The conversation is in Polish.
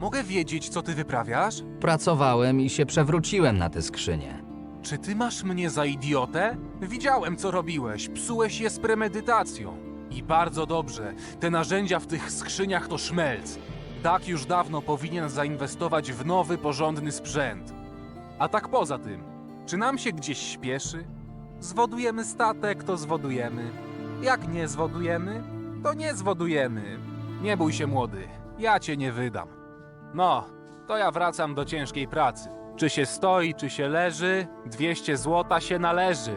Mogę wiedzieć, co ty wyprawiasz? Pracowałem i się przewróciłem na te skrzynie. Czy ty masz mnie za idiotę? Widziałem, co robiłeś. Psułeś je z premedytacją. I bardzo dobrze. Te narzędzia w tych skrzyniach to szmelc. Tak już dawno powinien zainwestować w nowy, porządny sprzęt. A tak poza tym, czy nam się gdzieś śpieszy? Zwodujemy statek, to zwodujemy. Jak nie zwodujemy, to nie zwodujemy. Nie bój się, młody. Ja cię nie wydam. No, to ja wracam do ciężkiej pracy. Czy się stoi, czy się leży, 200 złota się należy.